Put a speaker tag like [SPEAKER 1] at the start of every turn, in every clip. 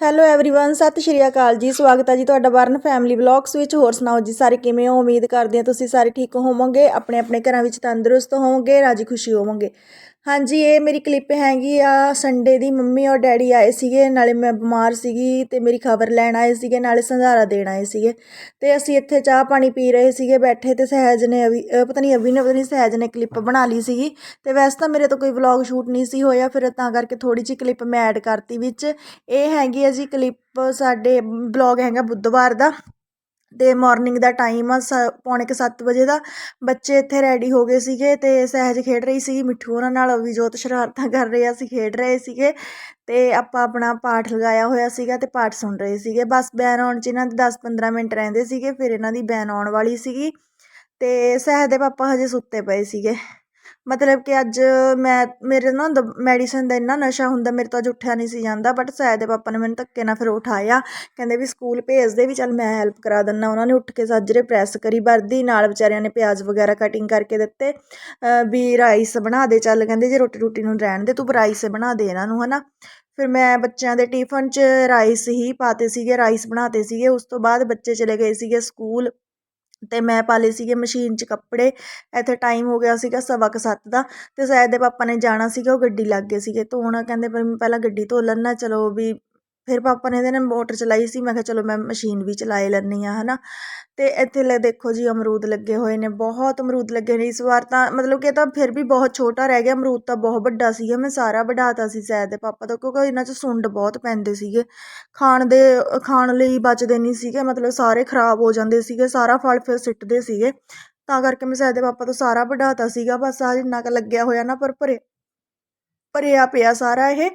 [SPEAKER 1] Hello everyone ਸਤਿ ਸ਼੍ਰੀ ਅਕਾਲ ਜੀ ਸਵਾਗਤ ਹੈ ਜੀ ਤੁਹਾਡਾ ਵਰਨ ਫੈਮਿਲੀ ਵਲੌਗਸ ਵਿੱਚ ਹੋਰ ਸੁਣਾਓ ਜੀ ਸਾਰੇ ਕਿਵੇਂ ਹੋ ਉਮੀਦ ਕਰਦੇ ਹਾਂ ਤੁਸੀਂ ਸਾਰੇ ਠੀਕ ਹੋਵੋਗੇ ਆਪਣੇ ਆਪਣੇ ਘਰਾਂ ਵਿੱਚ ਤੰਦਰੁਸਤ ਹੋਵੋਗੇ ਰਾਜੀ ਖੁਸ਼ੀ ਹੋਵੋਗੇ ਹਾਂਜੀ, ਇਹ ਮੇਰੀ ਕਲਿੱਪ ਹੈਗੀ ਆ ਸੰਡੇ ਦੀ ਮੰਮੀ ਔਰ ਡੈਡੀ ਆਏ ਸੀਗੇ, ਨਾਲੇ ਮੈਂ ਬਿਮਾਰ ਸੀਗੀ ਤੇ ਮੇਰੀ ਖਬਰ ਲੈਣ ਆਏ ਸੀਗੇ, ਨਾਲੇ ਸੰਧਾਰਾ ਦੇਣ ਆਏ ਸੀਗੇ। ਤੇ ਅਸੀਂ ਇੱਥੇ ਚਾਹ ਪਾਣੀ ਪੀ ਰਹੇ ਸੀਗੇ, ਬੈਠੇ ਤੇ ਸਹਿਜ ਨੇ ਅਵੀ, ਅਹ ਪਤਾ ਨਹੀਂ ਅਵੀ ਨੇ ਪਤਾ ਨਹੀਂ, ਸਹਿਜ ਨੇ ਕਲਿੱਪ ਬਣਾ ਲਈ ਸੀਗੀ। ਤੇ ਵੈਸੇ ਤਾਂ ਮੇਰੇ ਤੋਂ ਕੋਈ ਵਲੌਗ ਸ਼ੂਟ ਨਹੀਂ ਸੀ ਹੋਇਆ, ਫਿਰ ਤਾਂ ਕਰਕੇ ਥੋੜੀ ਜਿਹੀ ਕਲਿੱਪ ਮੈਂ ਐਡ ਕਰਤੀ ਵਿੱਚ। ਇਹ ਹੈਗੀ ਆ ਜੀ ਕਲਿੱਪ ਸਾਡੇ ਬਲੌਗ ਹੈਗਾ ਬੁੱਧਵਾਰ ਦਾ। ਅਤੇ ਮੋਰਨਿੰਗ ਦਾ ਟਾਈਮ ਆ, ਸ, ਪੌਣੇ ਕੁ ਸੱਤ ਵਜੇ ਦਾ। ਬੱਚੇ ਇੱਥੇ ਰੈਡੀ ਹੋ ਗਏ ਸੀਗੇ ਅਤੇ ਸਹਿਜ ਖੇਡ ਰਹੀ ਸੀਗੀ, ਮਿੱਠੂ ਉਹਨਾਂ ਨਾਲ ਵੀ ਜੋਤ ਸ਼ਰਾਰਤਾਂ ਕਰ ਰਹੇ ਆ, ਅਸੀਂ ਖੇਡ ਰਹੇ ਸੀਗੇ। ਅਤੇ ਆਪਾਂ ਆਪਣਾ ਪਾਠ ਲਗਾਇਆ ਹੋਇਆ ਸੀਗਾ ਅਤੇ ਪਾਠ ਸੁਣ ਰਹੇ ਸੀਗੇ। ਬਸ ਬੈਨ ਆਉਣ 'ਚ ਇਹਨਾਂ ਦੇ 10-15 ਮਿੰਟ ਰਹਿੰਦੇ ਸੀਗੇ, ਫਿਰ ਇਹਨਾਂ ਦੀ ਬੈਨ ਆਉਣ ਵਾਲੀ ਸੀਗੀ। ਅਤੇ ਸਹਿਜ ਦੇ ਪਾਪਾ ਹਜੇ ਸੁੱਤੇ ਪਏ ਸੀਗੇ। ਮਤਲਬ ਕਿ ਅੱਜ ਮੈਂ, ਮੇਰੇ ਨਾ ਮੈਡੀਸਨ ਦਾ ਇੰਨਾ ਨਸ਼ਾ ਹੁੰਦਾ, ਮੇਰੇ ਤੋਂ ਅੱਜ ਉੱਠਿਆ ਨਹੀਂ ਸੀ ਜਾਂਦਾ ਬਟ ਸਹਿਜ ਦੇ ਪਾਪਾ ਨੇ ਮੈਨੂੰ ਧੱਕੇ ਨਾਲ ਫਿਰ ਉਠਾਇਆ। ਕਹਿੰਦੇ ਵੀ ਸਕੂਲ ਭੇਜ ਦੇ ਵੀ ਚੱਲ ਮੈਂ ਹੈਲਪ ਕਰਾ ਦਿੰਦਾ ਉਹਨਾਂ ਨੇ ਉੱਠ ਕੇ ਸਾਜਰੇ ਪ੍ਰੈਸ ਕਰੀ ਵਰਦੀ, ਨਾਲ ਵਿਚਾਰਿਆਂ ਨੇ ਪਿਆਜ਼ ਵਗੈਰਾ ਕਟਿੰਗ ਕਰਕੇ ਦਿੱਤੇ। ਵੀ ਰਾਈਸ ਬਣਾ ਦੇ ਚੱਲ, ਕਹਿੰਦੇ ਜੇ ਰੋਟੀ ਰੋਟੀ ਨੂੰ ਰਹਿਣ ਦੇ, ਤੂੰ ਰਾਈਸ ਬਣਾ ਦੇ ਇਹਨਾਂ ਨੂੰ, ਹਨਾ। ਫਿਰ ਮੈਂ ਬੱਚਿਆਂ ਦੇ ਟਿਫਨ 'ਚ ਰਾਈਸ ਹੀ ਪਾਤੇ ਸੀਗੇ ਰਾਈਸ ਬਣਾਤੇ ਸੀਗੇ। ਉਸ ਤੋਂ ਬਾਅਦ ਬੱਚੇ ਚਲੇ ਗਏ ਸੀਗੇ ਸਕੂਲ ਅਤੇ ਮੈਂ ਪਾ ਲਏ ਸੀਗੇ ਮਸ਼ੀਨ 'ਚ ਕੱਪੜੇ, ਇੱਥੇ ਟਾਈਮ ਹੋ ਗਿਆ ਸੀਗਾ ਸਵਾ ਕੁ ਸੱਤ ਦਾ ਅਤੇ ਸੈਦ ਦੇ ਪਾਪਾ ਨੇ ਜਾਣਾ ਸੀਗਾ, ਉਹ ਗੱਡੀ ਲੱਗ ਗਏ ਸੀਗੇ ਧੋਣ ਕਹਿੰਦੇ ਪਹਿਲਾਂ ਗੱਡੀ ਧੋ ਲੈਂਦਾ ਚਲੋ ਵੀ ਫਿਰ ਪਾਪਾ ਨੇ ਇਹਦੇ ਨੇ ਮੋਟਰ ਚਲਾਈ ਸੀ, ਮੈਂ ਕਿਹਾ ਚਲੋ ਮੈਂ ਮਸ਼ੀਨ ਵੀ ਚਲਾ ਲੈਂਦੀ ਹਾਂ ਹੈ ਨਾ ਅਤੇ ਇੱਥੇ ਲੈ ਦੇਖੋ ਜੀ ਅਮਰੂਦ ਲੱਗੇ ਹੋਏ ਨੇ, ਬਹੁਤ ਅਮਰੂਦ ਲੱਗੇ ਨੇ, ਇਸ ਵਾਰ ਤਾਂ ਮਤਲਬ ਕਿ ਇਹ ਤਾਂ ਫਿਰ ਵੀ ਬਹੁਤ ਛੋਟਾ ਰਹਿ ਗਿਆ, ਅਮਰੂਦ ਤਾਂ ਬਹੁਤ ਵੱਡਾ ਸੀਗਾ, ਮੈਂ ਸਾਰਾ ਵਢਾਤਾ ਸੀ ਸੈਦ ਦੇ ਪਾਪਾ ਤੋਂ, ਕਿਉਂਕਿ ਇਹਨਾਂ 'ਚ ਸੁੰਡ ਬਹੁਤ ਪੈਂਦੇ ਸੀਗੇ। ਖਾਣ ਦੇ, ਖਾਣ ਲਈ ਬਚਦੇ ਨਹੀਂ ਸੀਗੇ, ਮਤਲਬ ਸਾਰੇ ਖਰਾਬ ਹੋ ਜਾਂਦੇ ਸੀਗੇ, ਸਾਰਾ ਫਲ ਫਿਰ ਸਿੱਟਦੇ ਸੀਗੇ। ਤਾਂ ਕਰਕੇ ਮੈਂ ਸੈਦ ਦੇ ਪਾਪਾ ਤੋਂ ਸਾਰਾ ਵਢਾਤਾ ਸੀਗਾ, ਬਸ ਆ ਜਿੰਨਾ ਕੁ ਲੱਗਿਆ ਹੋਇਆ ਨਾ ਪਰ ਭਰੇ, ਭਰਿਆ ਪਿਆ ਸਾਰਾ ਇਹ।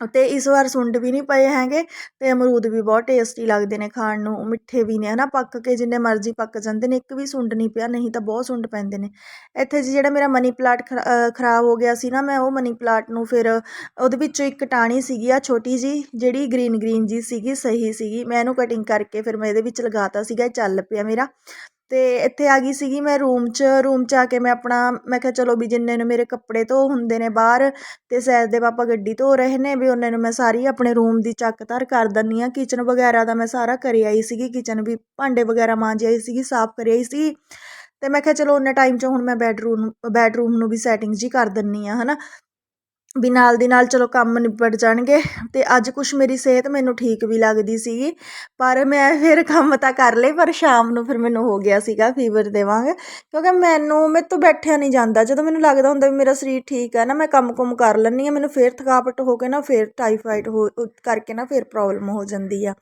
[SPEAKER 1] ਅਤੇ ਇਸ ਵਾਰ ਸੁੰਡ ਵੀ ਨਹੀਂ ਪਏ ਹੈਗੇ ਅਤੇ ਅਮਰੂਦ ਵੀ ਬਹੁਤ ਟੇਸਟੀ ਲੱਗਦੇ ਨੇ ਖਾਣ ਨੂੰ, ਮਿੱਠੇ ਵੀ ਨੇ ਹੈ ਨਾ ਪੱਕ ਕੇ ਜਿੰਨੇ ਮਰਜ਼ੀ ਪੱਕ ਜਾਂਦੇ ਨੇ, ਇੱਕ ਵੀ ਸੁੰਡ ਨਹੀਂ ਪਿਆ, ਨਹੀਂ ਤਾਂ ਬਹੁਤ ਸੁੰਡ ਪੈਂਦੇ ਨੇ। ਇੱਥੇ ਜੀ ਜਿਹੜਾ ਮੇਰਾ ਮਨੀ ਪਲਾਟ ਖਰਾਬ ਹੋ ਗਿਆ ਸੀ ਨਾ, ਮੈਂ ਉਹ ਮਨੀ ਪਲਾਟ ਨੂੰ ਫਿਰ ਉਹਦੇ ਵਿੱਚੋਂ ਇੱਕ ਟਾਣੀ ਸੀਗੀ ਆ ਛੋਟੀ ਜੀ ਜਿਹੜੀ ਗ੍ਰੀਨ ਗ੍ਰੀਨ ਜੀ ਸੀਗੀ, ਸਹੀ ਸੀਗੀ, ਮੈਂ ਇਹਨੂੰ ਕਟਿੰਗ ਕਰਕੇ ਫਿਰ ਮੈਂ ਇਹਦੇ ਵਿੱਚ ਲਗਾਤਾ ਸੀਗਾ, ਇਹ ਚੱਲ ਪਿਆ ਮੇਰਾ। ਅਤੇ ਇੱਥੇ ਆ ਗਈ ਸੀਗੀ ਮੈਂ ਰੂਮ 'ਚ ਰੂਮ 'ਚ ਆ ਕੇ ਮੈਂ ਆਪਣਾ, ਮੈਂ ਕਿਹਾ ਚਲੋ ਵੀ ਜਿੰਨੇ ਨੂੰ ਮੇਰੇ ਕੱਪੜੇ ਧੋ ਹੁੰਦੇ ਨੇ ਬਾਹਰ ਅਤੇ ਸੈਦ ਦੇ ਪਾਪਾ ਗੱਡੀ ਧੋ ਰਹੇ ਨੇ, ਵੀ ਉਹਨਾਂ ਨੂੰ ਮੈਂ ਸਾਰੀ ਆਪਣੇ ਰੂਮ ਦੀ ਚੱਕ ਧਰ ਕਰ ਦਿੰਦੀ ਹਾਂ। ਕਿਚਨ ਵਗੈਰਾ ਦਾ ਮੈਂ ਸਾਰਾ ਕਰੀ ਆਈ ਸੀਗੀ ਕਿਚਨ ਵੀ ਭਾਂਡੇ ਵਗੈਰਾ ਮਾਂਜ ਆਈ ਸੀਗੀ, ਸਾਫ਼ ਕਰੀ ਆਈ ਸੀ ਅਤੇ ਮੈਂ ਕਿਹਾ ਚਲੋ ਉਹਨੇ ਟਾਈਮ 'ਚ ਹੁਣ ਮੈਂ ਬੈਡਰੂਮ ਬੈਡਰੂਮ ਨੂੰ ਵੀ ਸੈਟਿੰਗ ਜੀ ਕਰ ਦਿੰਦੀ ਹਾਂ ਹੈ ਨਾ ਵੀ ਨਾਲ ਦੀ ਨਾਲ ਚਲੋ ਕੰਮ ਨਿਬੜ ਜਾਣਗੇ ਅਤੇ ਅੱਜ ਕੁਛ ਮੇਰੀ ਸਿਹਤ ਮੈਨੂੰ ਠੀਕ ਵੀ ਲੱਗਦੀ ਸੀਗੀ, ਪਰ ਮੈਂ ਫਿਰ ਕੰਮ ਤਾਂ ਕਰ ਲਏ, ਪਰ ਸ਼ਾਮ ਨੂੰ ਫਿਰ ਮੈਨੂੰ ਹੋ ਗਿਆ ਸੀਗਾ ਫੀਵਰ ਦੇ ਵਾਂਗ ਕਿਉਂਕਿ ਮੈਨੂੰ, ਮੇਰੇ ਤੋਂ ਬੈਠਿਆ ਨਹੀਂ ਜਾਂਦਾ, ਜਦੋਂ ਮੈਨੂੰ ਲੱਗਦਾ ਹੁੰਦਾ ਵੀ ਮੇਰਾ ਸਰੀਰ ਠੀਕ ਹੈ ਨਾ, ਮੈਂ ਕੰਮ ਕੁਮ ਕਰ ਲੈਂਦੀ ਹਾਂ, ਮੈਨੂੰ ਫਿਰ ਥਕਾਵਟ ਹੋ ਕੇ ਨਾ, ਫਿਰ ਟਾਈਫਾਈਡ ਹੋ, ਕਰਕੇ ਨਾ ਫਿਰ ਪ੍ਰੋਬਲਮ ਹੋ ਜਾਂਦੀ ਆ।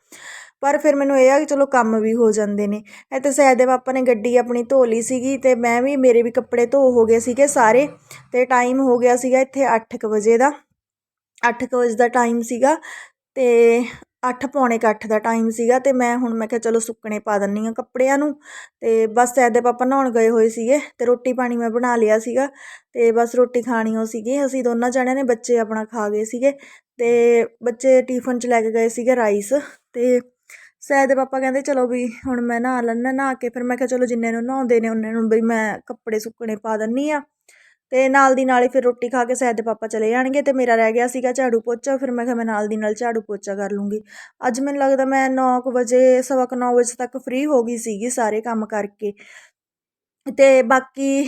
[SPEAKER 1] ਪਰ ਫਿਰ ਮੈਨੂੰ ਇਹ ਆ ਕਿ ਚਲੋ ਕੰਮ ਵੀ ਹੋ ਜਾਂਦੇ ਨੇ। ਇੱਥੇ ਸੈਦ ਦੇ ਪਾਪਾ ਨੇ ਗੱਡੀ ਆਪਣੀ ਧੋ ਲਈ ਸੀਗੀ ਤੇ ਮੈਂ ਵੀ, ਮੇਰੇ ਵੀ ਕੱਪੜੇ ਧੋ ਹੋ ਗਏ ਸੀਗੇ ਸਾਰੇ ਤੇ ਟਾਈਮ ਹੋ ਗਿਆ ਸੀਗਾ ਇੱਥੇ 8:00 ਵਜੇ ਦਾ। 8:00 ਵਜੇ ਦਾ ਟਾਈਮ ਸੀਗਾ ਤੇ 8 ਪੌਣੇ ਕੁ ਅੱਠ ਦਾ ਟਾਈਮ ਸੀਗਾ ਤੇ ਮੈਂ ਹੁਣ ਮੈਂ ਕਿਹਾ ਚਲੋ ਸੁੱਕਣੇ ਪਾ ਦਿੰਨੀ ਆ ਕੱਪੜਿਆਂ ਨੂੰ ਤੇ ਬਸ ਸੈਦ ਦੇ ਪਾਪਾ ਨਹਾਉਣ ਗਏ ਹੋਏ ਸੀਗੇ ਤੇ ਰੋਟੀ ਪਾਣੀ ਮੈਂ ਬਣਾ ਲਿਆ ਸੀਗਾ ਤੇ ਬਸ ਰੋਟੀ ਖਾਣੀ ਹੋ ਸੀਗੀ। ਅਸੀਂ ਦੋਨਾਂ ਜਣਿਆਂ ਨੇ ਬੱਚੇ ਆਪਣਾ ਖਾ ਗਏ ਸੀਗੇ ਤੇ ਬੱਚੇ ਟਿਫਨ 'ਚ ਲੈ ਕੇ ਗਏ ਸੀਗੇ ਰਾਈਸ ਤੇ ਸੈਦ ਦੇ ਪਾਪਾ ਕਹਿੰਦੇ, ਚਲੋ ਵੀ ਹੁਣ ਮੈਂ ਨਹਾ ਲੈਣਾ ਨਹਾ ਕੇ ਫਿਰ ਮੈਂ ਕਿਹਾ, ਚਲੋ ਜਿੰਨੇ ਨੂੰ ਨਹਾਉਂਦੇ ਨੇ, ਉਹਨਾਂ ਨੂੰ ਵੀ ਮੈਂ ਕੱਪੜੇ ਸੁੱਕਣੇ ਪਾ ਦਿੰਨੀ ਆ ਤੇ ਨਾਲ ਦੀ ਨਾਲ ਹੀ ਫਿਰ ਰੋਟੀ ਖਾ ਕੇ ਸਹਿਜ ਦੇ ਪਾਪਾ ਚਲੇ ਜਾਣਗੇ ਤੇ ਮੇਰਾ ਰਹਿ ਗਿਆ ਸੀਗਾ ਝਾੜੂ ਪੋਚਾ, ਫਿਰ ਮੈਂ ਕਿਹਾ ਮੈਂ ਨਾਲ ਦੀ ਨਾਲ ਝਾੜੂ ਪੋਚਾ ਕਰ ਲੂੰਗੀ। ਅੱਜ ਮੈਨੂੰ ਲੱਗਦਾ ਮੈਂ 9:00 ਵਜੇ, ਸਵਾ ਕੁ 9 ਵਜੇ ਤੱਕ ਫ੍ਰੀ ਹੋ ਗਈ ਸੀਗੀ ਸਾਰੇ ਕੰਮ ਕਰਕੇ। ਤੇ ਬਾਕੀ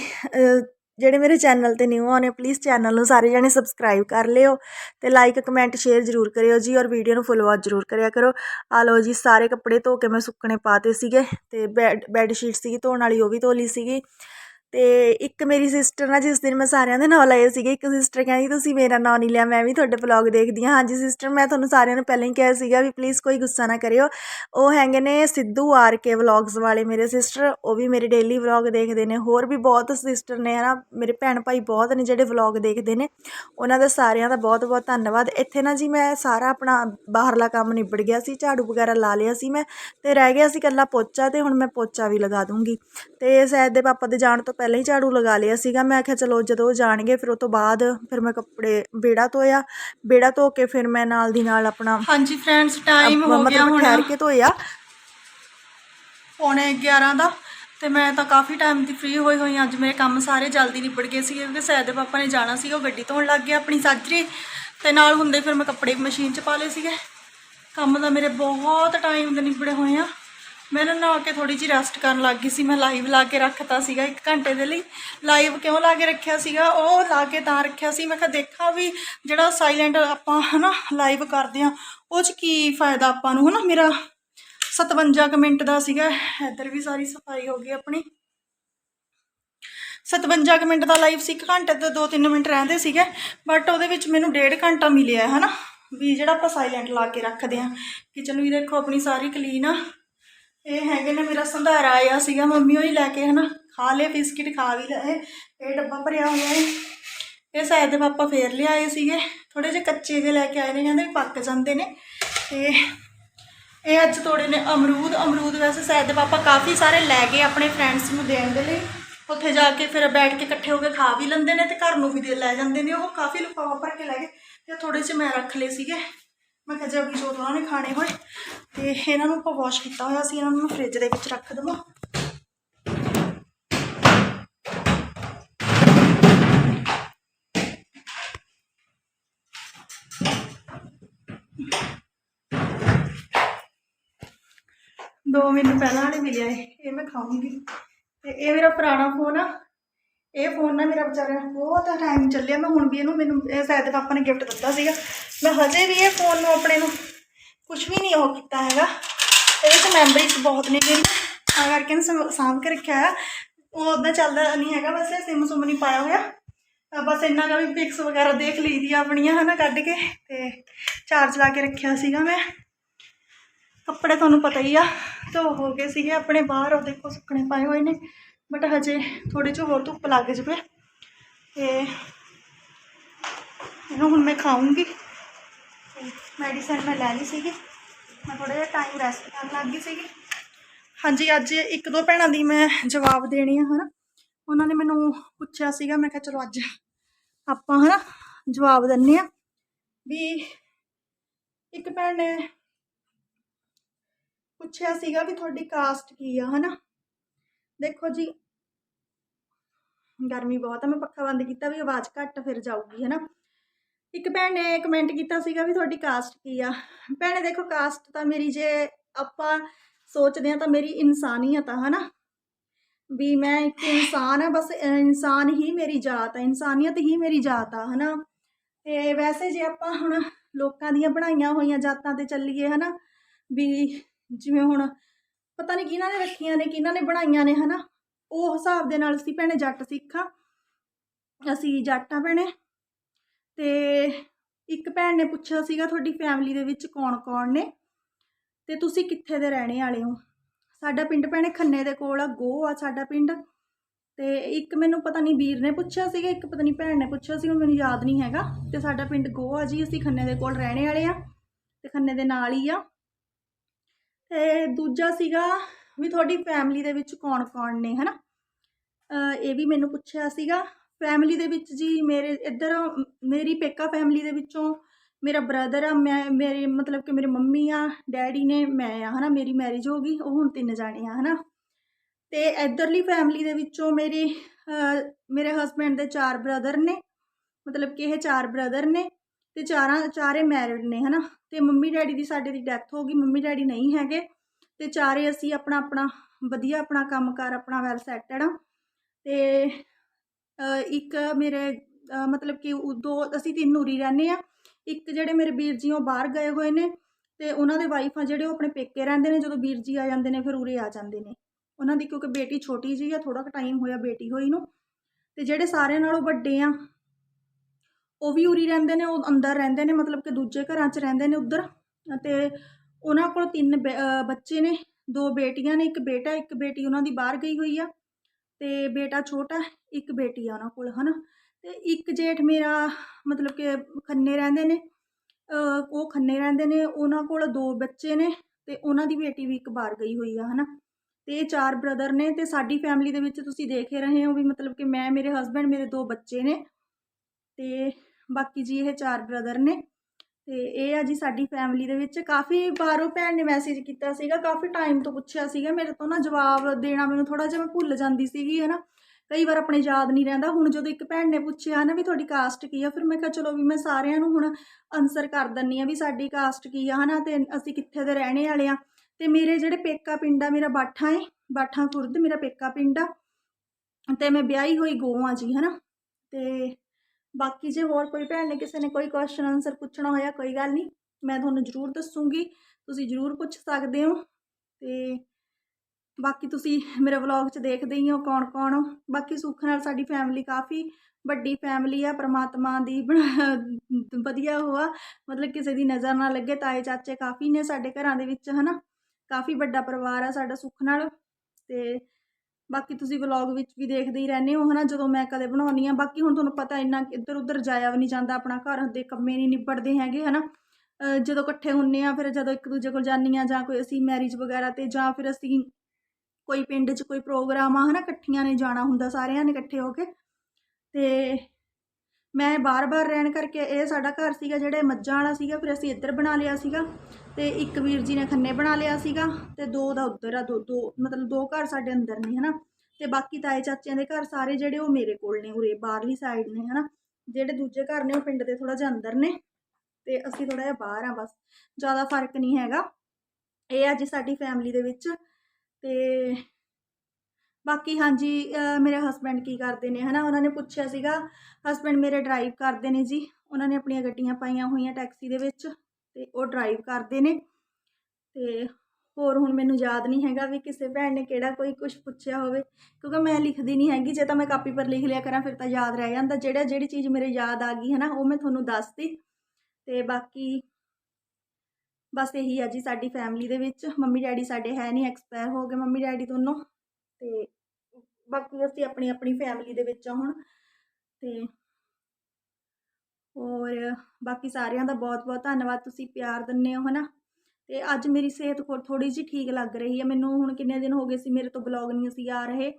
[SPEAKER 1] ਜਿਹੜੇ ਮੇਰੇ ਚੈਨਲ ਤੇ ਨਿਊ ਆਨੇ ਪਲੀਜ਼ ਚੈਨਲ ਨੂੰ ਸਾਰੇ ਜਣੇ ਸਬਸਕ੍ਰਾਈਬ ਕਰ ਲਿਓ ਤੇ ਲਾਈਕ ਕਮੈਂਟ ਸ਼ੇਅਰ ਜ਼ਰੂਰ ਕਰਿਓ ਜੀ ਔਰ ਵੀਡੀਓ ਨੂੰ ਫੁੱਲ ਵਾਚ ਜ਼ਰੂਰ ਕਰਿਆ ਕਰੋ। ਆ ਲਓ ਜੀ, ਸਾਰੇ ਕੱਪੜੇ ਧੋ ਕੇ ਮੈਂ ਸੁੱਕਣੇ ਪਾਤੇ ਸੀਗੇ ਤੇ ਬੈੱਡ ਬੈੱਡ ਸ਼ੀਟ ਸੀਗੀ, ਧੋਣ ਵਾਲੀ ਉਹ ਵੀ ਧੋ ਲਈ ਸੀਗੀ। ਅਤੇ ਇੱਕ ਮੇਰੀ ਸਿਸਟਰ ਨਾ ਜਿਸ ਦਿਨ ਮੈਂ ਸਾਰਿਆਂ ਦੇ ਨਾਂ ਲਏ ਸੀਗੇ, ਇੱਕ ਸਿਸਟਰ ਕਹਿੰਦੀ, ਤੁਸੀਂ ਮੇਰਾ ਨਾਂ ਨਹੀਂ ਲਿਆ, ਮੈਂ ਵੀ ਤੁਹਾਡੇ ਵਲੌਗ ਦੇਖਦੀ ਹਾਂ। ਹਾਂਜੀ ਸਿਸਟਰ ਮੈਂ ਤੁਹਾਨੂੰ ਸਾਰਿਆਂ ਨੂੰ ਪਹਿਲਾਂ ਹੀ ਕਿਹਾ ਸੀਗਾ ਵੀ ਪਲੀਜ਼ ਕੋਈ ਗੁੱਸਾ ਨਾ ਕਰਿਓ। ਉਹ ਹੈਗੇ ਨੇ ਸਿੱਧੂ ਆਰ ਕੇ ਵਲੌਗਸ ਵਾਲੇ ਮੇਰੇ ਸਿਸਟਰ ਉਹ ਵੀ ਮੇਰੇ ਡੇਲੀ ਵਲੌਗ ਦੇਖਦੇ ਨੇ। ਹੋਰ ਵੀ ਬਹੁਤ ਸਿਸਟਰ ਨੇ, ਹਨਾ? ਮੇਰੇ ਭੈਣ ਭਾਈ ਬਹੁਤ ਨੇ ਜਿਹੜੇ ਵਲੌਗ ਦੇਖਦੇ ਨੇ। ਉਹਨਾਂ ਦਾ ਸਾਰਿਆਂ ਦਾ ਬਹੁਤ ਬਹੁਤ ਧੰਨਵਾਦ। ਇੱਥੇ ਨਾ ਜੀ ਮੈਂ ਸਾਰਾ ਆਪਣਾ ਬਾਹਰਲਾ ਕੰਮ ਨਿਬੜ ਗਿਆ ਸੀ, ਝਾੜੂ ਵਗੈਰਾ ਲਾ ਲਿਆ ਸੀ ਮੈਂ ਤੇ ਰਹਿ ਗਿਆ ਸੀ ਇਕੱਲਾ ਪੋਚਾ ਤੇ ਹੁਣ ਮੈਂ ਪੋਚਾ ਵੀ ਲਗਾ ਦੂੰਗੀ। ਤੇ ਸੈਦ ਦੇ ਪਾਪਾ ਦੇ ਜਾਣ ਤੋਂ ਪਹਿਲਾਂ ਹੀ ਝਾੜੂ ਲਗਾ ਲਿਆ ਸੀਗਾ। ਮੈਂ ਆਖਿਆ ਚਲੋ ਜਦੋਂ ਜਾਣਗੇ ਫਿਰ ਉਹ ਤੋਂ ਬਾਅਦ ਫਿਰ ਮੈਂ ਕੱਪੜੇ ਬੇੜਾ ਧੋਇਆ। ਬੇੜਾ ਧੋ ਕੇ ਫਿਰ ਮੈਂ ਨਾਲ ਦੀ ਨਾਲ ਆਪਣਾ
[SPEAKER 2] ਹਾਂਜੀ ਫਰੈਂਡਸ ਟਾਈਮ ਹੋ ਗਿਆ ਹੁਣ।
[SPEAKER 1] ਠਹਿਰ ਕੇ ਧੋਇਆ।
[SPEAKER 2] ਪੌਣੇ 11 ਦਾ ਤੇ ਮੈਂ ਤਾਂ ਕਾਫੀ ਟਾਈਮ ਦੀ ਫ੍ਰੀ ਹੋਈ ਹੋਈ ਅੱਜ ਮੇਰੇ ਕੰਮ ਸਾਰੇ ਜਲਦੀ ਨਿਬੜ ਗਏ ਸੀ ਕਿਉਂਕਿ ਸੈਦ ਦੇ ਪਾਪਾ ਨੇ ਜਾਣਾ ਸੀਗਾ ਉਹ ਗੱਡੀ ਧੋਣ ਲੱਗ ਗਿਆ ਆਪਣੀ ਸਾਜਰੀ ਤੇ ਨਾਲ ਹੁੰਦੇ ਫਿਰ ਮੈਂ ਕੱਪੜੇ ਮਸ਼ੀਨ 'ਚ ਪਾ ਲਏ ਸੀਗੇ। ਕੰਮ ਦਾ ਮੇਰੇ ਬਹੁਤ ਟਾਈਮ ਦੇ ਨਿਬੜੇ ਹੋਏ ਆ। ਮੈਂ ਨਾ ਨਹਾ ਕੇ ਥੋੜੀ ਜਿਹੀ ਰੈਸਟ ਕਰਨ ਲੱਗ ਗਈ ਸੀ, ਮੈਂ ਲਾਈਵ ਲਾ ਕੇ ਰੱਖਤਾ ਸੀਗਾ 1 ਘੰਟੇ ਦੇ ਲਈ। ਲਾਈਵ ਕਿਉਂ ਲਾ ਕੇ ਰੱਖਿਆ ਸੀਗਾ? ਉਹ ਲਾ ਕੇ ਤਾਂ ਰੱਖਿਆ ਸੀ। ਮੈਂ ਕਿਹਾ ਦੇਖਾਂ ਵੀ ਜਿਹੜਾ ਸਾਇਲੈਂਟ ਆਪਾਂ ਹਨਾ ਲਾਈਵ ਕਰਦੇ ਆ ਉਹ 'ਚ ਕੀ ਫਾਇਦਾ ਆਪਾਂ ਨੂੰ ਹਨਾ? ਮੇਰਾ 57 ਕੁ ਮਿੰਟ ਦਾ ਸੀਗਾ। ਇੱਧਰ ਵੀ ਸਾਰੀ ਸਫ਼ਾਈ ਹੋ ਗਈ ਆਪਣੀ। 57 ਕੁ ਮਿੰਟ ਦਾ ਲਾਈਵ ਸੀ। 1 ਘੰਟੇ ਤੇ 2-3 ਮਿੰਟ ਰਹਿੰਦੇ ਸੀਗੇ। ਬਟ ਉਹਦੇ ਵਿੱਚ ਮੈਨੂੰ ਡੇਢ ਘੰਟਾ ਮਿਲਿਆ ਹੈ ਹਨਾ? ਵੀ ਜਿਹੜਾ ਆਪਾਂ ਸਾਇਲੈਂਟ ਲਾ ਕੇ ਰੱਖਦੇ ਆ ਕਿਚਨ ਵੀ ਦੇਖੋ, ਆਪਣੀ ਸਾਰੀ ਕਲੀਨ ਆ। ਇਹ ਹੈਗੇ ਨੇ ਮੇਰਾ ਸੰਧਾਰਾ ਆਇਆ ਸੀਗਾ, ਮੰਮੀ ਹੋਈ ਲੈ ਕੇ ਹਨਾ, ਖਾ ਲਏ, ਬਿਸਕਿਟ ਖਾ ਵੀ ਲਏ, ਇਹ ਡੱਬਾ ਭਰਿਆ ਹੋਇਆ ਹੈ ਇਹ ਸ਼ਾਇਦ ਦੇ ਪਾਪਾ ਫੇਰ ਲਿਆਏ ਸੀਗੇ ਥੋੜੇ ਜਿਹੇ ਕੱਚੇ ਜਿਹੇ ਲੈ ਕੇ ਆਏ ਨੇ, ਕਹਿੰਦੇ ਵੀ ਪੱਕ ਜਾਂਦੇ ਨੇ। ਤੇ ਇਹ ਅੱਜ ਤੋੜੇ ਨੇ ਅਮਰੂਦ ਅਮਰੂਦ ਵੈਸੇ ਸ਼ਾਇਦ ਦੇ ਪਾਪਾ ਕਾਫੀ ਸਾਰੇ ਲੈ ਗਏ ਆਪਣੇ ਫਰੈਂਡਸ ਨੂੰ ਦੇਣ ਦੇ ਲਈ। ਉੱਥੇ ਜਾ ਕੇ ਫਿਰ ਬੈਠ ਕੇ ਇਕੱਠੇ ਹੋ ਕੇ ਖਾ ਵੀ ਲੈਂਦੇ ਨੇ ਤੇ ਘਰ ਨੂੰ ਵੀ ਦੇ ਲੈ ਜਾਂਦੇ ਨੇ, ਉਹ ਕਾਫੀ ਲਿਫਾਫਾ ਭਰ ਕੇ ਲੈ ਗਏ, ਤੇ ਥੋੜੇ ਜਿਹੇ ਮੈਂ ਰੱਖ ਲਏ ਸੀਗੇ। ਮੈਂ ਕਿਹਾ ਜਦ ਜੋ ਉਹਨਾਂ ਨੇ ਖਾਣੇ ਹੋਏ, ਤੇ ਇਹਨਾਂ ਨੂੰ ਆਪਾਂ ਵਾਸ਼ ਕੀਤਾ ਹੋਇਆ ਸੀ, ਇਹਨਾਂ ਨੂੰ ਫ੍ਰਿਜ ਦੇ ਵਿੱਚ ਰੱਖ ਦੇਵਾਂ। ਦੋ ਮੈਨੂੰ ਪਹਿਲਾਂ ਵਾਲੇ ਮਿਲਿਆ ਇਹ ਇਹ ਮੈਂ ਖਾਊਂਗੀ। ਤੇ ਇਹ ਮੇਰਾ ਪੁਰਾਣਾ ਫੋਨ ਆ। ਇਹ ਫੋਨ ਨਾ ਮੇਰਾ ਵਿਚਾਰਾ ਬਹੁਤ ਟਾਈਮ ਚੱਲਿਆ, ਮੈਂ ਹੁਣ ਵੀ ਇਹਨੂੰ ਮੈਨੂੰ, ਇਹ ਸ਼ਾਇਦ ਪਾਪਾ ਨੇ ਗਿਫਟ ਦਿੱਤਾ ਸੀਗਾ। ਮੈਂ ਹਜੇ ਵੀ ਇਹ ਫੋਨ ਨੂੰ ਆਪਣੇ ਨੂੰ ਕੁਝ ਵੀ ਨਹੀਂ ਉਹ ਕੀਤਾ ਹੈਗਾ। ਇਹਦੇ ਚ ਮੈਮਰੀਜ਼ ਬਹੁਤ ਨੇ ਮੇਰੀ ਤਾਂ ਕਰਕੇ ਇਹਨੂੰ ਸੰਭ- ਸਾਂਭ ਕੇ ਰੱਖਿਆ ਹੈ ਉਹ ਉਦਾਂ ਚੱਲਦਾ ਨਹੀਂ ਹੈਗਾ, ਬਸ ਇਹ ਸਿਮ ਸੁਮ ਨਹੀਂ ਪਾਇਆ ਹੋਇਆ। ਬਸ ਇੰਨਾ ਕੁ ਵੀ ਪਿਕਸ ਵਗੈਰਾ ਦੇਖ ਲਈਦੀ ਆ ਆਪਣੀਆਂ ਹਨਾ ਕੱਢ ਕੇ ਤੇ ਚਾਰਜ ਲਾ ਕੇ ਰੱਖਿਆ ਸੀਗਾ ਮੈਂ। ਕੱਪੜੇ ਤੁਹਾਨੂੰ ਪਤਾ ਹੀ ਆ, ਧੋ ਹੋ ਗਏ ਸੀਗੇ ਆਪਣੇ ਬਾਹਰ, ਉਹ ਦੇਖੋ ਸੁੱਕਣੇ ਪਾਏ ਹੋਏ ਨੇ। ਬਟ ਹਜੇ ਥੋੜੇ ਜਿਹੇ ਹੋਰ ਧੁੱਪ ਲੱਗ ਜਵੇ। ਤੇ ਇਹਨੂੰ ਹੁਣ ਮੈਂ ਖਾਊਂਗੀ। ਮੈਡੀਸਨ ਮੈਂ ਲੈ ਲਈ ਸੀਗੀ। ਮੈਂ ਥੋੜਾ ਜਿਹਾ ਟਾਈਮ ਰੈਸਟ ਕਰਨ ਲੱਗ ਗਈ ਸੀਗੀ। ਹਾਂਜੀ, ਅੱਜ ਇੱਕ ਦੋ ਭੈਣਾਂ ਦੀ ਮੈਂ ਜਵਾਬ ਦੇਣੀ ਆ, ਹਨਾ। ਉਹਨਾਂ ਨੇ ਮੈਨੂੰ ਪੁੱਛਿਆ ਸੀਗਾ, ਮੈਂ ਕਿਹਾ ਚਲੋ ਅੱਜ ਆਪਾਂ, ਹਨਾ, ਜਵਾਬ ਦਿੰਨੇ ਆ। ਵੀ ਇੱਕ ਭੈਣ ਨੇ ਪੁੱਛਿਆ ਸੀਗਾ ਵੀ ਤੁਹਾਡੀ ਕਾਸਟ ਕੀ ਆ, ਹਨਾ। ਦੇਖੋ ਜੀ, ਗਰਮੀ ਬਹੁਤ ਆ, ਮੈਂ ਪੱਖਾ ਬੰਦ ਕੀਤਾ ਵੀ ਆਵਾਜ਼ ਘੱਟ ਫਿਰ ਜਾਊਗੀ, ਹਨਾ। ਇੱਕ ਭੈਣ ਨੇ ਕਮੈਂਟ ਕੀਤਾ ਸੀਗਾ ਵੀ ਤੁਹਾਡੀ ਕਾਸਟ ਕੀ ਆ। ਭੈਣੇ, ਦੇਖੋ ਕਾਸਟ ਤਾਂ ਮੇਰੀ ਜੇ ਆਪਾਂ ਸੋਚਦੇ ਆ ਤਾਂ ਮੇਰੀ ਇਨਸਾਨੀਅਤ ਆ, ਹਨਾ? ਵੀ ਮੈਂ ਇੱਕ ਇਨਸਾਨ ਆ, ਬਸ ਇਨਸਾਨ ਹੀ ਮੇਰੀ ਜਾਤ ਆ, ਇਨਸਾਨੀਅਤ ਹੀ ਮੇਰੀ ਜਾਤ ਆ, ਹਨਾ? ਤੇ ਵੈਸੇ ਜੇ ਆਪਾਂ ਹੁਣ ਲੋਕਾਂ ਦੀਆਂ ਬਣਾਈਆਂ ਹੋਈਆਂ ਜਾਤਾਂ ਤੇ ਚੱਲੀਏ, ਹਨਾ? ਵੀ ਜਿਵੇਂ ਹੁਣ ਪਤਾ ਨਹੀਂ ਕਿਹਨਾਂ ਨੇ ਰੱਖੀਆਂ ਨੇ, ਕਿਹਨਾਂ ਨੇ ਬਣਾਈਆਂ ਨੇ, ਹਨਾ? ਉਹ ਹਿਸਾਬ ਦੇ ਨਾਲ ਅਸੀਂ ਭੈਣੇ ਜੱਟ ਸਿੱਖਾਂ। ਅਸੀਂ ਜੱਟ ਆ ਭੈਣੇ। ਤੇ ਇੱਕ ਭੈਣ ਨੇ ਪੁੱਛਿਆ ਸੀਗਾ ਤੁਹਾਡੀ ਫੈਮਿਲੀ ਦੇ ਵਿੱਚ ਕੌਣ-ਕੌਣ ਨੇ? ਤੇ ਤੁਸੀਂ ਕਿੱਥੇ ਦੇ ਰਹਿਣੇ ਵਾਲੇ ਹੋ? ਸਾਡਾ ਪਿੰਡ ਭੈਣੇ ਖੰਨੇ ਦੇ ਕੋਲ ਆ ਗੋ ਆ ਸਾਡਾ ਪਿੰਡ। ਤੇ ਇੱਕ ਮੈਨੂੰ ਪਤਾ ਨਹੀਂ ਵੀਰ ਨੇ ਪੁੱਛਿਆ ਸੀਗਾ, ਇੱਕ ਪਤਾ ਨਹੀਂ ਭੈਣ ਨੇ ਪੁੱਛਿਆ ਸੀ ਉਹ ਮੈਨੂੰ ਯਾਦ ਨਹੀਂ ਹੈਗਾ। ਤੇ ਸਾਡਾ ਪਿੰਡ ਗੋ ਆ ਜੀ, ਅਸੀਂ ਖੰਨੇ ਦੇ ਕੋਲ ਰਹਿਣੇ ਵਾਲੇ ਆ ਤੇ ਖੰਨੇ ਦੇ ਨਾਲ ਹੀ ਆ। ਤੇ ਦੂਜਾ ਸੀਗਾ ਵੀ ਤੁਹਾਡੀ ਫੈਮਿਲੀ ਦੇ ਵਿੱਚ ਕੌਣ-ਕੌਣ ਨੇ, ਹਨਾ? ਅਹ ਇਹ ਵੀ ਮੈਨੂੰ ਪੁੱਛਿਆ ਸੀਗਾ। ਫੈਮਿਲੀ ਦੇ ਵਿੱਚ ਜੀ ਮੇਰੇ ਇੱਧਰ, ਮੇਰੀ ਪੇਕਾ ਫੈਮਿਲੀ ਦੇ ਵਿੱਚੋਂ ਮੇਰਾ ਬ੍ਰਦਰ ਆ, ਮੈਂ, ਮੇਰੇ ਮਤਲਬ ਕਿ ਮੇਰੇ ਮੰਮੀ ਆ, ਡੈਡੀ ਨੇ, ਮੈਂ ਆ, ਹਨਾ, ਮੇਰੀ ਮੈਰਿਜ ਹੋ ਗਈ, ਉਹ ਹੁਣ ਤਿੰਨ ਜਾਣੇ ਆ, ਹਨਾ। ਤੇ ਇੱਧਰਲੀ ਫੈਮਿਲੀ ਦੇ ਵਿੱਚੋਂ ਮੇਰੇ ਮੇਰੇ ਹਸਬੰਡ ਦੇ ਚਾਰ ਬ੍ਰਦਰ ਨੇ, ਮਤਲਬ ਕਿ ਇਹ ਚਾਰ ਬ੍ਰਦਰ ਨੇ ਤੇ ਚਾਰਾਂ, ਚਾਰੇ ਮੈਰਿਡ ਨੇ, ਹਨਾ। ਤੇ ਮੰਮੀ ਡੈਡੀ ਦੀ ਸਾਡੇ ਦੀ ਡੈਥ ਹੋ ਗਈ, ਮੰਮੀ ਡੈਡੀ ਨਹੀਂ ਹੈਗੇ ਤੇ ਚਾਰੇ ਅਸੀਂ ਆਪਣਾ ਆਪਣਾ ਵਧੀਆ ਆਪਣਾ ਕੰਮਕਾਰ ਆਪਣਾ ਵੈਲ ਸੈਟਡ ਆ। ਤੇ ਇੱਕ ਮੇਰੇ ਮਤਲਬ ਕਿ ਉਹ ਦੋ, ਅਸੀਂ ਤਿੰਨ ਉਰੀ ਰਹਿੰਦੇ ਆ ਇੱਕ ਜਿਹੜੇ ਮੇਰੇ ਵੀਰ ਜੀ ਉਹ ਬਾਹਰ ਗਏ ਹੋਏ ਨੇ ਤੇ ਉਹਨਾਂ ਦੇ ਵਾਈਫ ਆ ਜਿਹੜੇ ਉਹ ਆਪਣੇ ਪੇਕੇ ਰਹਿੰਦੇ ਨੇ। ਜਦੋਂ ਵੀਰ ਜੀ ਆ ਜਾਂਦੇ ਨੇ, ਫਿਰ ਉਰੇ ਆ ਜਾਂਦੇ ਨੇ। ਉਹਨਾਂ ਦੀ ਕਿਉਂਕਿ ਬੇਟੀ ਛੋਟੀ ਜਿਹੀ ਆ ਥੋੜਾ ਕੁ ਟਾਈਮ ਹੋਇਆ ਬੇਟੀ ਹੋਈ ਨੂੰ। ਤੇ ਜਿਹੜੇ ਸਾਰਿਆਂ ਨਾਲੋਂ ਵੱਡੇ ਆ, ਉਹ ਵੀ ਉਰੀ ਰਹਿੰਦੇ ਨੇ, ਉਹ ਅੰਦਰ ਰਹਿੰਦੇ ਨੇ, ਮਤਲਬ ਕਿ ਦੂਜੇ ਘਰਾਂ 'ਚ ਰਹਿੰਦੇ ਨੇ ਉੱਧਰ। ਤੇ ਉਹਨਾਂ ਕੋਲ ਤਿੰਨ ਬੇ- ਬੱਚੇ ਨੇ, ਦੋ ਬੇਟੀਆਂ ਨੇ, ਇੱਕ ਬੇਟਾ, ਇੱਕ ਬੇਟੀ ਉਹਨਾਂ ਦੀ ਬਾਹਰ ਗਈ ਹੋਈ ਆ। ਤੇ ਬੇਟਾ ਛੋਟਾ ਇੱਕ ਬੇਟੀ ਆ ਉਹਨਾਂ ਕੋਲ, ਹਨਾ? ਤੇ ਇੱਕ ਜੇਠ ਮੇਰਾ ਮਤਲਬ ਕਿ ਖੰਨੇ ਰਹਿੰਦੇ ਨੇ ਉਹ ਖੰਨੇ ਰਹਿੰਦੇ ਨੇ, ਉਹਨਾਂ ਕੋਲ ਦੋ ਬੱਚੇ ਨੇ ਤੇ ਉਹਨਾਂ ਦੀ ਬੇਟੀ ਵੀ ਇੱਕ ਬਾਹਰ ਗਈ ਹੋਈ ਆ, ਹਨਾ? ਤੇ ਇਹ ਚਾਰ ਬ੍ਰਦਰ ਨੇ ਤੇ ਸਾਡੀ ਫੈਮਿਲੀ ਦੇ ਵਿੱਚ ਤੁਸੀਂ ਦੇਖ ਹੀ ਰਹੇ ਹੋ ਵੀ ਮਤਲਬ ਕਿ ਮੈਂ, ਮੇਰੇ ਹਸਬੰਡ, ਮੇਰੇ ਦੋ ਬੱਚੇ ਨੇ ਤੇ ਬਾਕੀ ਜੀ ਇਹ ਚਾਰ ਬ੍ਰਦਰ ਨੇ ਤੇ ਇਹ ਆ ਜੀ ਸਾਡੀ ਫੈਮਿਲੀ ਦੇ ਵਿੱਚ। ਕਾਫੀ ਬਾਹਰੋਂ ਭੈਣ ਨੇ ਮੈਸੇਜ ਕੀਤਾ ਸੀਗਾ, ਕਾਫੀ ਟਾਈਮ ਤੋਂ ਪੁੱਛਿਆ ਸੀਗਾ, ਮੇਰੇ ਤੋਂ ਨਾ ਜਵਾਬ ਦੇਣਾ ਮੈਨੂੰ ਥੋੜਾ ਜਿਹਾ ਮੈਂ ਭੁੱਲ ਜਾਂਦੀ ਸੀਗੀ ਹੈ ਨਾ ਕਈ ਵਾਰ ਆਪਣੇ ਯਾਦ ਨਹੀਂ ਰਹਿੰਦਾ। ਹੁਣ ਜਦੋਂ ਇੱਕ ਭੈਣ ਨੇ ਪੁੱਛਿਆ ਨਾ ਵੀ ਤੁਹਾਡੀ ਕਾਸਟ ਕੀ ਆ, ਫਿਰ ਮੈਂ ਕਿਹਾ, ਚਲੋ ਵੀ ਮੈਂ ਸਾਰਿਆਂ ਨੂੰ ਹੁਣ ਆਨਸਰ ਕਰ ਦਿੰਨੀ ਆ ਵੀ ਸਾਡੀ ਕਾਸਟ ਕੀ ਆ, ਹਨਾ? ਤੇ ਅਸੀਂ ਕਿੱਥੇ ਦੇ ਰਹਿਣੇ ਵਾਲੇ ਆ ਤੇ ਮੇਰੇ ਜਿਹੜੇ ਪੇਕਾ ਪਿੰਡ ਆ, ਮੇਰਾ ਬਾਠਾ ਏ, ਬਾਠਾ ਖੁਰਦ, ਮੇਰਾ ਪੇਕਾ ਪਿੰਡ ਆ। ਤੇ ਮੈਂ ਵਿਆਹੀ ਹੋਈ ਗਊ ਆ ਜੀ, ਹਨਾ? ਤੇ ਬਾਕੀ ਜੇ ਹੋਰ ਕੋਈ ਭੈਣ ਨੇ ਕਿਸੇ ਨੇ ਕੋਈ ਕੁਐਸਚਨ ਆਨਸਰ ਪੁੱਛਣਾ ਹੋਇਆ, ਕੋਈ ਗੱਲ ਨਹੀਂ। ਮੈਂ ਤੁਹਾਨੂੰ ਜ਼ਰੂਰ ਦੱਸੂਗੀ। ਤੁਸੀਂ ਜ਼ਰੂਰ ਪੁੱਛ ਸਕਦੇ ਹੋ। ਤੇ ਬਾਕੀ ਤੁਸੀਂ ਮੇਰੇ ਵਲੌਗ 'ਚ ਦੇਖਦੇ ਹੀ ਹੋ ਕੌਣ ਕੌਣ ਹੋ। ਬਾਕੀ ਸੁੱਖ ਨਾਲ ਸਾਡੀ ਫੈਮਿਲੀ ਕਾਫੀ ਵੱਡੀ ਫੈਮਿਲੀ ਆ, ਪ੍ਰਮਾਤਮਾ ਦੀ ਬਣਾ- ਵਧੀਆ ਹੋਆ ਮਤਲਬ ਕਿਸੇ ਦੀ ਨਜ਼ਰ ਨਾ ਲੱਗੇ, ਤਾਏ ਚਾਚੇ ਕਾਫੀ ਨੇ ਸਾਡੇ ਘਰਾਂ ਦੇ ਵਿੱਚ, ਹਨਾ। ਕਾਫੀ ਵੱਡਾ ਪਰਿਵਾਰ ਆ ਸਾਡਾ ਸੁੱਖ ਨਾਲ। ਤੇ ਬਾਕੀ ਤੁਸੀਂ ਵਲੌਗ ਵਿੱਚ ਵੀ ਦੇਖਦੇ ਹੀ ਰਹਿੰਦੇ ਹੋ, ਹਨਾ, ਜਦੋਂ ਮੈਂ ਕਦੇ ਬਣਾਉਣੀ ਆ ਬਾਕੀ ਹੁਣ ਤੁਹਾਨੂੰ ਪਤਾ ਇੰਨਾ ਇੱਧਰ ਉੱਧਰ ਜਾਇਆ ਵੀ ਨਹੀਂ ਜਾਂਦਾ, ਆਪਣਾ ਘਰ ਦੇ ਕੰਮੇ ਨਹੀਂ ਨਿਬੜਦੇ ਹੈਗੇ, ਹਨਾ। ਅਹ ਜਦੋਂ ਇਕੱਠੇ ਹੁੰਨੇ ਆ ਫਿਰ ਜਦੋਂ ਇੱਕ ਦੂਜੇ ਕੋਲ ਜਾਂਦੀ ਆ ਜਾਂ ਕੋਈ ਅਸੀਂ ਮੈਰਿਜ ਵਗੈਰਾ ਤੇ ਜਾਂ ਫਿਰ ਅਸੀਂ ਕੋਈ ਪਿੰਡ 'ਚ ਕੋਈ ਪ੍ਰੋਗਰਾਮ ਆ, ਹਨਾ, ਇਕੱਠੀਆਂ ਨੇ ਜਾਣਾ ਹੁੰਦਾ, ਸਾਰਿਆਂ ਨੇ ਇਕੱਠੇ ਹੋ ਕੇ। ਤੇ ਮੈਂ ਬਾਰ-ਬਾਰ ਰਹਿਣ ਕਰਕੇ ਇਹ ਸਾਡਾ ਘਰ ਸੀਗਾ, ਜਿਹੜੇ ਮੱਝਾਂ ਵਾਲਾ ਸੀਗਾ, ਫਿਰ ਅਸੀਂ ਇੱਧਰ ਬਣਾ ਲਿਆ ਸੀਗਾ। ਤੇ ਇੱਕ ਵੀਰ ਜੀ ਨੇ ਖੰਨੇ ਬਣਾ ਲਿਆ ਸੀਗਾ, ਤੇ ਦੋ ਦਾ ਉੱਧਰ ਆ, ਦੋ ਦੋ, ਮਤਲਬ ਦੋ ਘਰ ਸਾਡੇ ਅੰਦਰ ਨੇ, ਹਨਾ। ਤੇ ਬਾਕੀ ਤਾਏ ਚਾਚਿਆਂ ਦੇ ਘਰ ਸਾਰੇ ਜਿਹੜੇ ਉਹ ਮੇਰੇ ਕੋਲ ਨੇ, ਉਰੇ ਬਾਹਰਲੀ ਸਾਈਡ ਨੇ, ਹਨਾ। ਜਿਹੜੇ ਦੂਜੇ ਘਰ ਨੇ, ਉਹ ਪਿੰਡ ਦੇ ਥੋੜਾ ਜਿਹਾ ਅੰਦਰ ਨੇ। ਤੇ ਅਸੀਂ ਥੋੜਾ ਜਿਹਾ ਬਾਹਰ ਆ, ਬਸ। ਜ਼ਿਆਦਾ ਫ਼ਰਕ ਨਹੀਂ ਹੈਗਾ। ਇਹ ਅੱਜ ਸਾਡੀ ਫੈਮਿਲੀ ਦੇ ਵਿੱਚ। ਤੇ ਬਾਕੀ ਹਾਂਜੀ ਮੇਰੇ ਹਸਬੈਂਡ ਕੀ ਕਰਦੇ ਨੇ, ਹਨਾ? ਉਹਨਾਂ ਨੇ ਪੁੱਛਿਆ ਸੀਗਾ ਹਸਬੈਂਡ ਮੇਰੇ ਡਰਾਈਵ ਕਰਦੇ ਨੇ ਜੀ। ਉਹਨਾਂ ਨੇ ਆਪਣੀਆਂ ਗੱਡੀਆਂ ਪਾਈਆਂ ਹੋਈਆਂ ਟੈਕਸੀ ਦੇ ਵਿੱਚ ਤੇ ਉਹ ਡਰਾਈਵ ਕਰਦੇ ਨੇ। ਤੇ ਹੋਰ ਹੁਣ ਮੈਨੂੰ ਯਾਦ ਨਹੀਂ ਹੈਗਾ ਵੀ ਕਿਸੇ ਭੈਣ ਨੇ ਕਿਹੜਾ ਕੋਈ ਕੁਝ ਪੁੱਛਿਆ ਹੋਵੇ, ਕਿਉਂਕਿ ਮੈਂ ਲਿਖਦੀ ਨਹੀਂ ਹੈਗੀ। ਜੇ ਤਾਂ ਮੈਂ ਕਾਪੀ ਪਰ ਲਿਖ ਲਿਆ ਕਰਾਂ, ਫਿਰ ਤਾਂ ਯਾਦ ਰਹਿ ਜਾਂਦਾ। ਜਿਹੜਾ ਜਿਹੜੀ ਚੀਜ਼ ਮੇਰੇ ਯਾਦ ਆ ਗਈ ਹੈ ਨਾ ਉਹ ਮੈਂ ਤੁਹਾਨੂੰ ਦੱਸਦੀ ਤੇ ਬਾਕੀ ਬਸ ਇਹੀ ਆ ਜੀ ਸਾਡੀ ਫੈਮਿਲੀ ਦੇ ਵਿੱਚ। ਮੰਮੀ ਡੈਡੀ ਸਾਡੇ ਹੈ ਨਹੀਂ ਐਕਸਪਾਇਰ ਹੋ ਗਏ ਮੰਮੀ ਡੈਡੀ ਦੋਨੋਂ। ਤੇ ਬਾਕੀ ਅਸੀਂ ਆਪਣੀ ਆਪਣੀ ਫੈਮਿਲੀ ਦੇ ਵਿੱਚ ਆ ਹੁਣ। ਤੇ ਹੋਰ ਬਾਕੀ ਸਾਰਿਆਂ ਦਾ ਬਹੁਤ ਬਹੁਤ ਧੰਨਵਾਦ, ਤੁਸੀਂ ਪਿਆਰ ਦਿੰਦੇ ਹੋ, ਹਨਾ? ਤੇ ਅੱਜ ਮੇਰੀ ਸਿਹਤ ਥੋੜੀ ਜਿਹੀ ਠੀਕ ਲੱਗ ਰਹੀ ਹੈ ਮੈਨੂੰ ਹੁਣ ਕਿੰਨੇ ਦਿਨ ਹੋ ਗਏ ਸੀ ਮੇਰੇ ਤੋਂ ਬਲੌਗ ਨਹੀਂ ਸੀ ਆ ਰਹੇ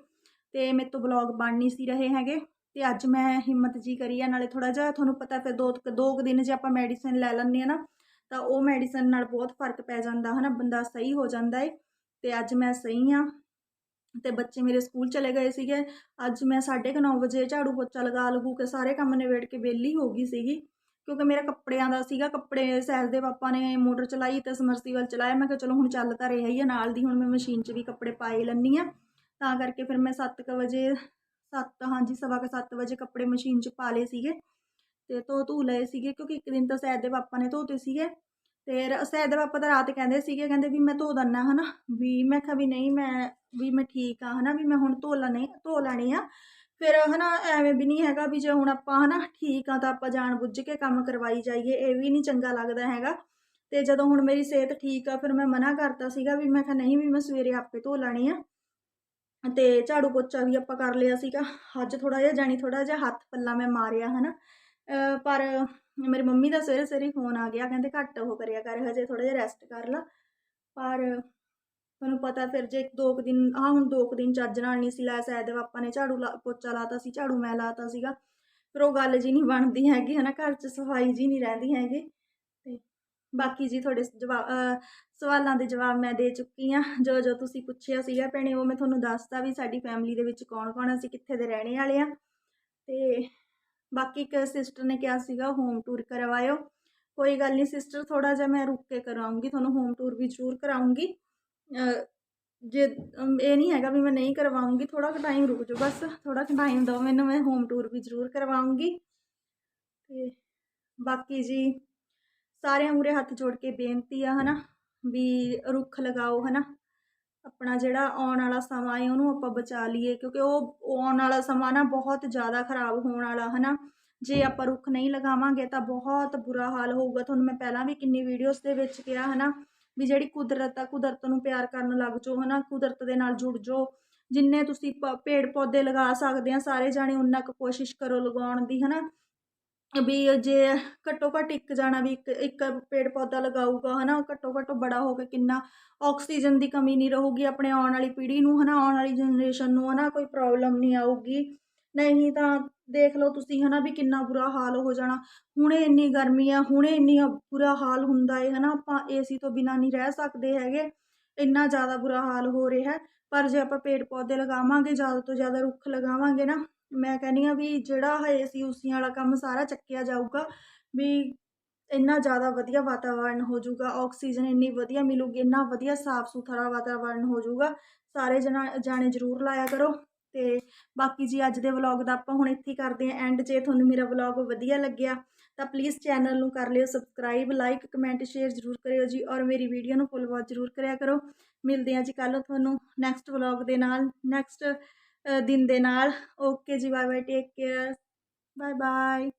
[SPEAKER 2] ਤੇ ਮੇਰੇ ਤੋਂ ਬਲੌਗ ਬਣ ਨਹੀਂ ਸੀ ਰਹੇ ਹੈਗੇ। ਤੇ ਅੱਜ ਮੈਂ ਹਿੰਮਤ ਜੀ ਕਰੀ ਆ, ਨਾਲੇ ਥੋੜਾ ਜਿਹਾ ਤੁਹਾਨੂੰ ਪਤਾ ਫਿਰ ਦੋ ਦੋ ਕੁ ਦਿਨ ਜੇ ਆਪਾਂ ਮੈਡੀਸਿਨ ਲੈ ਲੈਂਦੇ ਆ ਨਾ ਤਾਂ ਉਹ ਮੈਡੀਸਨ ਨਾਲ ਬਹੁਤ ਫ਼ਰਕ ਪੈ ਜਾਂਦਾ, ਹਨਾ, ਬੰਦਾ ਸਹੀ ਹੋ ਜਾਂਦਾ ਏ। ਤੇ ਅੱਜ ਮੈਂ ਸਹੀ ਆ ਤੇ ਬੱਚੇ ਮੇਰੇ ਸਕੂਲ ਚਲੇ ਗਏ ਸੀਗੇ। ਅੱਜ ਮੈਂ 9:30 ਵਜੇ ਝਾੜੂ ਪੋਚਾ ਲਗਾ ਲਗੂ ਕੇ ਸਾਰੇ ਕੰਮ ਨਿਬੇੜ ਕੇ ਵਿਹਲੀ ਹੋ ਗਈ ਸੀਗੀ। ਕਿਉਂਕਿ ਮੇਰਾ ਕੱਪੜਿਆਂ ਦਾ ਸੀਗਾ, ਕੱਪੜੇ ਸੈਲ ਦੇ ਪਾਪਾ ਨੇ ਮੋਟਰ ਚਲਾਈ ਤੇ ਸਮਰਸੀਵਲ ਚਲਾਇਆ। ਮੈਂ ਕਿਹਾ, ਚਲੋ, ਹੁਣ ਚੱਲ ਤਾਂ ਰਿਹਾ ਹੀ ਆ, ਨਾਲ ਦੀ ਹੁਣ ਮੈਂ ਮਸ਼ੀਨ 'ਚ ਵੀ ਕੱਪੜੇ ਪਾਏ ਲੈਂਦੀ ਆ। ਤਾਂ ਕਰਕੇ ਫਿਰ ਮੈਂ 7:00 ਵਜੇ 7 ਹਾਂਜੀ, ਸਵਾ ਕੁ 7 ਵਜੇ ਕੱਪੜੇ ਮਸ਼ੀਨ 'ਚ ਪਾ ਲਏ ਸੀਗੇ। ਤੇ ਧੋ ਧੂ ਲਏ ਸੀਗੇ ਕਿਉਂਕਿ ਇੱਕ ਦਿਨ ਤਾਂ ਸੈਦ ਦੇ ਪਾਪਾ ਨੇ ਧੋਤੇ ਸੀਗੇ। ਤੇ ਰ- ਸੈਦ ਦੇ ਪਾਪਾ ਤਾਂ ਰਾਤ ਕਹਿੰਦੇ ਸੀਗੇ, ਕਹਿੰਦੇ ਵੀ ਮੈਂ ਧੋ ਦੰਨਾ ਹਨਾ, ਵੀ ਮੈਂ ਕਿਹਾ ਵੀ ਨਹੀਂ, ਮੈਂ, ਵੀ ਮੈਂ ਠੀਕ ਆ, ਹਨਾ, ਵੀ ਮੈਂ ਹੁਣ ਧੋ ਲੈਣੇ, ਧੋ ਲੈਣੀ ਆ। ਫਿਰ, ਹਨਾ, ਐਵੇਂ ਵੀ ਨਹੀਂ ਹੈਗਾ ਵੀ ਜੇ ਹੁਣ ਆਪਾਂ, ਹਨਾ, ਠੀਕ ਆ ਤਾਂ ਆਪਾਂ ਜਾਣ ਬੁੱਝ ਕੇ ਕੰਮ ਕਰਵਾਈ ਜਾਈਏ, ਇਹ ਵੀ ਨਹੀਂ ਚੰਗਾ ਲੱਗਦਾ ਹੈਗਾ। ਤੇ ਜਦੋਂ ਹੁਣ ਮੇਰੀ ਸਿਹਤ ਠੀਕ ਆ, ਫਿਰ ਮੈਂ ਮਨਾ ਕਰਤਾ ਸੀਗਾ ਵੀ ਮੈਂ ਕਿਹਾ ਨਹੀਂ, ਵੀ ਮੈਂ ਸਵੇਰੇ ਆਪੇ ਧੋ ਲੈਣੀ ਆ। ਤੇ ਝਾੜੂ ਪੋਚਾ ਵੀ ਆਪਾਂ ਕਰ ਲਿਆ ਸੀਗਾ, ਅੱਜ ਥੋੜਾ ਜਿਹਾ ਜਾਣੀ ਥੋੜਾ ਜਿਹਾ ਹੱਥ ਪੱਲਾ ਮੈਂ ਮਾਰਿਆ, ਹਨਾ। ਅਹ ਪਰ ਮੇਰੀ ਮੰਮੀ ਦਾ ਸਵੇਰੇ ਸਵੇਰੇ ਫੋਨ ਆ ਗਿਆ, ਕਹਿੰਦੇ ਘੱਟ ਉਹ ਕਰਿਆ ਕਰ, ਹਜੇ ਥੋੜਾ ਜਿਹਾ ਰੈਸਟ ਕਰ ਲਾ। ਪਰ ਤੁਹਾਨੂੰ ਪਤਾ ਫਿਰ ਜੇ ਇੱਕ ਦੋ ਕੁ ਦਿਨ, ਆਹ ਹੁਣ ਦੋ ਕੁ ਦਿਨ ਚੱਜ ਨਾਲ ਨਹੀਂ ਸੀ ਲਾਇਆ, ਸ਼ਾਇਦ ਦੇ ਪਾਪਾ ਨੇ ਝਾੜੂ ਲਾ, ਪੋਚਾ ਲਾਤਾ ਸੀ, ਝਾੜੂ ਮੈਂ ਲਾਤਾ ਸੀਗਾ। ਫਿਰ ਉਹ ਗੱਲ ਜੀ ਨਹੀਂ ਬਣਦੀ ਹੈਗੀ, ਹਨਾ, ਘਰ 'ਚ ਸਫ਼ਾਈ ਜੀ ਨਹੀਂ ਰਹਿੰਦੀ ਹੈਗੀ। ਤੇ ਬਾਕੀ ਜੀ ਤੁਹਾਡੇ ਜਵਾਬ ਸਵਾਲਾਂ ਦੇ ਜਵਾਬ ਮੈਂ ਦੇ ਚੁੱਕੀ ਆ ਜੋ ਜੋ ਤੁਸੀਂ ਪੁੱਛਿਆ ਸੀਗਾ ਭੈਣੇ, ਉਹ ਮੈਂ ਤੁਹਾਨੂੰ ਦੱਸਤਾ ਵੀ ਸਾਡੀ ਫੈਮਿਲੀ ਦੇ ਵਿੱਚ ਕੌਣ ਕੌਣ ਅਸੀਂ ਕਿੱਥੇ ਦੇ ਰਹਿਣੇ ਵਾਲੇ ਆ। ਤੇ ਬਾਕੀ ਇੱਕ ਸਿਸਟਰ ਨੇ ਕਿਹਾ ਸੀਗਾ ਹੋਮ ਟੂਰ ਕਰਵਾਇਓ ਕੋਈ ਗੱਲ ਨਹੀਂ ਸਿਸਟਰ ਥੋੜਾ ਜਿਹਾ ਮੈਂ ਰੁਕ ਕੇ ਕਰਾਉਂਗੀ ਤੁਹਾਨੂੰ ਹੋਮ ਟੂਰ ਵੀ ਜ਼ਰੂਰ ਕਰਾਉਂਗੀ ਅਹ ਜੇ ਅਮ, ਇਹ ਨਹੀਂ ਹੈਗਾ ਵੀ ਮੈਂ ਨਹੀਂ ਕਰਵਾਉਂਗੀ ਥੋੜਾ ਕੁ ਟਾਈਮ ਰੁਕ ਜਾਓ ਬਸ ਥੋੜਾ ਕੁ ਟਾਈਮ ਦਿਓ ਮੈਨੂੰ ਮੈਂ ਹੋਮ ਟੂਰ ਵੀ ਜ਼ਰੂਰ ਕਰਵਾਉਂਗੀ ਤੇ ਬਾਕੀ ਜੀ ਸਾਰਿਆਂ ਮੂਰੇ ਹੱਥ ਜੋੜ ਕੇ ਬੇਨਤੀ ਆ ਹਨਾ ਵੀ ਰੁੱਖ ਲਗਾਓ ਹਨਾ ਆਪਣਾ ਜਿਹੜਾ ਆਉਣ ਵਾਲਾ ਸਮਾਂ ਹੈ ਉਹਨੂੰ ਆਪਾਂ ਬਚਾ ਲਈਏ, ਕਿਉਂਕਿ ਉਹ ਆਉਣ ਵਾਲਾ ਸਮਾਂ ਨਾ ਬਹੁਤ ਜ਼ਿਆਦਾ ਖਰਾਬ ਹੋਣ ਵਾਲਾ ਹੈ ਨਾ ਜੇ ਆਪਾਂ ਰੁੱਖ ਨਹੀਂ ਲਗਾਵਾਂਗੇ ਤਾਂ ਬਹੁਤ ਬੁਰਾ ਹਾਲ ਹੋਊਗਾ। ਤੁਹਾਨੂੰ ਮੈਂ ਪਹਿਲਾਂ ਵੀ ਕਿੰਨੀ ਵੀਡੀਓਜ਼ ਦੇ ਵਿੱਚ ਕਿਹਾ ਹੈ ਨਾ ਵੀ ਜਿਹੜੀ ਕੁਦਰਤ ਆ, ਕੁਦਰਤ ਨੂੰ ਪਿਆਰ ਕਰਨ ਲੱਗ ਜਾਓ ਹੈ ਨਾ ਕੁਦਰਤ ਦੇ ਨਾਲ ਜੁੜ ਜਾਓ। ਜਿੰਨੇ ਤੁਸੀਂ ਪ- ਪੇੜ ਪੌਦੇ ਲਗਾ ਸਕਦੇ ਆ, ਸਾਰੇ ਜਾਣੇ ਉਨਾ ਕੁ ਕੋਸ਼ਿਸ਼ ਕਰੋ ਲਗਾਉਣ ਦੀ ਹੈ ਨਾ ਵੀ ਜੇ ਘੱਟੋ ਘੱਟ ਇੱਕ ਜਾਣਾ ਵੀ ਇੱਕ ਇੱਕ ਪੇੜ ਪੌਦਾ ਲਗਾਊਗਾ ਹੈ ਨਾ ਘੱਟੋ ਘੱਟ ਬੜਾ ਹੋ ਕੇ ਕਿੰਨਾ ਆਕਸੀਜਨ ਦੀ ਕਮੀ ਨਹੀਂ ਰਹੂਗੀ ਆਪਣੇ ਆਉਣ ਵਾਲੀ ਪੀੜ੍ਹੀ ਨੂੰ ਹੈ ਨਾ ਆਉਣ ਵਾਲੀ ਜਨਰੇਸ਼ਨ ਨੂੰ ਹੈ ਨਾ ਕੋਈ ਪ੍ਰੋਬਲਮ ਨਹੀਂ ਆਊਗੀ। ਨਹੀਂ ਤਾਂ ਦੇਖ ਲਓ ਤੁਸੀਂ ਹੈ ਨਾ ਵੀ ਕਿੰਨਾ ਬੁਰਾ ਹਾਲ ਹੋ ਜਾਣਾ। ਹੁਣੇ ਇੰਨੀ ਗਰਮੀ ਆ, ਹੁਣੇ ਇੰਨੀ ਬੁਰਾ ਹਾਲ ਹੁੰਦਾ ਏ ਨਾ ਆਪਾਂ ਏਸੀ ਤੋਂ ਬਿਨਾਂ ਨਹੀਂ ਰਹਿ ਸਕਦੇ ਹੈਗੇ। ਇੰਨਾ ਜ਼ਿਆਦਾ ਬੁਰਾ ਹਾਲ ਹੋ ਰਿਹਾ, ਪਰ ਜੇ ਆਪਾਂ ਪੇੜ ਪੌਦੇ ਲਗਾਵਾਂਗੇ, ਜ਼ਿਆਦਾ ਤੋਂ ਜ਼ਿਆਦਾ ਰੁੱਖ ਲਗਾਵਾਂਗੇ ਨਾ ਮੈਂ ਕਹਿੰਦੀ ਹਾਂ ਵੀ ਜਿਹੜਾ ਹਜੇ ਸੀ ਉਸੀਆਂ ਵਾਲਾ ਕੰਮ ਸਾਰਾ ਚੱਕਿਆ ਜਾਊਗਾ, ਵੀ ਇੰਨਾ ਜ਼ਿਆਦਾ ਵਧੀਆ ਵਾਤਾਵਰਨ ਹੋ ਜਾਊਗਾ, ਆਕਸੀਜਨ ਇੰਨੀ ਵਧੀਆ ਮਿਲੂਗੀ, ਇੰਨਾ ਵਧੀਆ ਸਾਫ਼ ਸੁਥਰਾ ਵਾਤਾਵਰਨ ਹੋ ਜਾਊਗਾ, ਸਾਰੇ ਜਣਾ, ਜਾਣੇ ਜ਼ਰੂਰ ਲਾਇਆ ਕਰੋ। ਤੇ ਬਾਕੀ ਜੀ ਅੱਜ ਦੇ ਵਲੌਗ ਦਾ ਆਪਾਂ ਹੁਣ ਇੱਥੇ ਕਰਦੇ ਹਾਂ ਐਂਡ, ਜੇ ਤੁਹਾਨੂੰ ਮੇਰਾ ਵਲੌਗ ਵਧੀਆ ਲੱਗਿਆ ਤਾਂ ਪਲੀਜ਼ ਚੈਨਲ ਨੂੰ ਕਰ ਲਿਓ ਸਬਸਕ੍ਰਾਈਬ, ਲਾਈਕ, ਕਮੈਂਟ, ਸ਼ੇਅਰ ਜ਼ਰੂਰ ਕਰਿਓ ਜੀ ਔਰ ਮੇਰੀ ਵੀਡੀਓ ਨੂੰ ਫੁੱਲ ਵਾਚ ਜ਼ਰੂਰ ਕਰਿਆ ਕਰੋ। ਮਿਲਦੇ ਹਾਂ ਜੀ ਕੱਲ੍ਹ ਤੁਹਾਨੂੰ ਨੈਕਸਟ ਵਲੌਗ ਦੇ ਨਾਲ, ਨੈਕਸਟ ਦਿਨ ਦੇ ਨਾਲ। ਓਕੇ ਜੀ bye bye take care bye bye